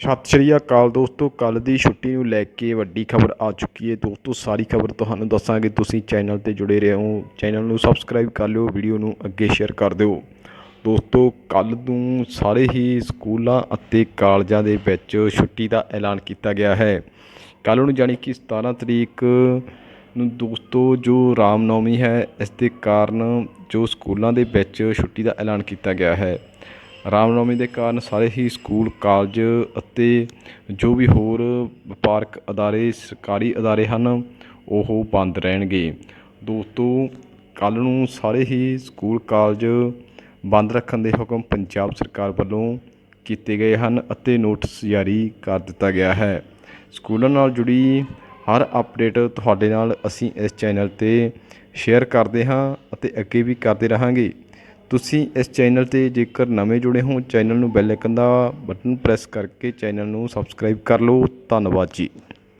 ਸਤਿ ਸ਼੍ਰੀ ਅਕਾਲ ਦੋਸਤੋ ਕੱਲ ਦੀ ਛੁੱਟੀ ਨੂੰ ਲੈ ਕੇ ਵੱਡੀ ਖਬਰ ਆ ਚੁੱਕੀ ਹੈ। ਦੋਸਤੋ, ਸਾਰੀ ਖਬਰ ਤੁਹਾਨੂੰ ਦੱਸਾਂਗੇ। ਤੁਸੀਂ ਚੈਨਲ ਤੇ ਜੁੜੇ ਰਹੋ, ਚੈਨਲ ਨੂੰ ਸਬਸਕ੍ਰਾਈਬ ਕਰ ਲਿਓ, ਵੀਡੀਓ ਨੂੰ ਅੱਗੇ ਸ਼ੇਅਰ ਕਰ ਦਿਓ। ਦੋਸਤੋ ਕੱਲ ਨੂੰ ਸਾਰੇ ਹੀ ਸਕੂਲਾਂ ਅਤੇ ਕਾਲਜਾਂ ਦੇ ਵਿੱਚ ਛੁੱਟੀ ਦਾ ਐਲਾਨ ਕੀਤਾ ਗਿਆ ਹੈ। ਕੱਲ ਨੂੰ ਜਾਣੀ ਕਿ 17 ਤਰੀਕ ਨੂੰ ਦੋਸਤੋ, ਜੋ ਰਾਮਨੌਮੀ ਹੈ, ਇਸ ਦੇ ਕਾਰਨ ਜੋ ਸਕੂਲਾਂ ਦੇ ਵਿੱਚ ਛੁੱਟੀ ਦਾ ਐਲਾਨ ਕੀਤਾ ਗਿਆ ਹੈ। ਰਾਮਨੌਮੀ ਦੇ ਕਾਰਨ ਸਾਰੇ ਹੀ ਸਕੂਲ, ਕਾਲਜ ਅਤੇ ਜੋ ਵੀ ਹੋਰ ਵਪਾਰਕ ਅਦਾਰੇ, ਸਰਕਾਰੀ ਅਦਾਰੇ ਹਨ, ਉਹ ਬੰਦ ਰਹਿਣਗੇ। ਦੋਸਤੋ ਕੱਲ ਨੂੰ ਸਾਰੇ ਹੀ ਸਕੂਲ, ਕਾਲਜ ਬੰਦ ਰੱਖਣ ਦੇ ਹੁਕਮ ਪੰਜਾਬ ਸਰਕਾਰ ਵੱਲੋਂ ਕੀਤੇ ਗਏ ਹਨ ਅਤੇ ਨੋਟਿਸ ਜਾਰੀ ਕਰ ਦਿੱਤਾ ਗਿਆ ਹੈ। ਸਕੂਲਾਂ ਨਾਲ ਜੁੜੀ ਹਰ ਅਪਡੇਟ ਤੁਹਾਡੇ ਨਾਲ ਅਸੀਂ ਇਸ ਚੈਨਲ ਤੇ ਸ਼ੇਅਰ ਕਰਦੇ ਹਾਂ ਅਤੇ ਅੱਗੇ ਵੀ ਕਰਦੇ ਰਹਾਂਗੇ। ਤੁਸੀਂ ਇਸ ਚੈਨਲ ਤੇ ਜੇਕਰ ਨਵੇਂ ਜੁੜੇ ਹੋ, ਚੈਨਲ ਨੂੰ ਬੈਲ ਆਈਕਨ ਦਾ ਬਟਨ ਪ੍ਰੈਸ ਕਰਕੇ ਚੈਨਲ ਨੂੰ ਸਬਸਕ੍ਰਾਈਬ ਕਰ ਲਓ। ਧੰਨਵਾਦ ਜੀ।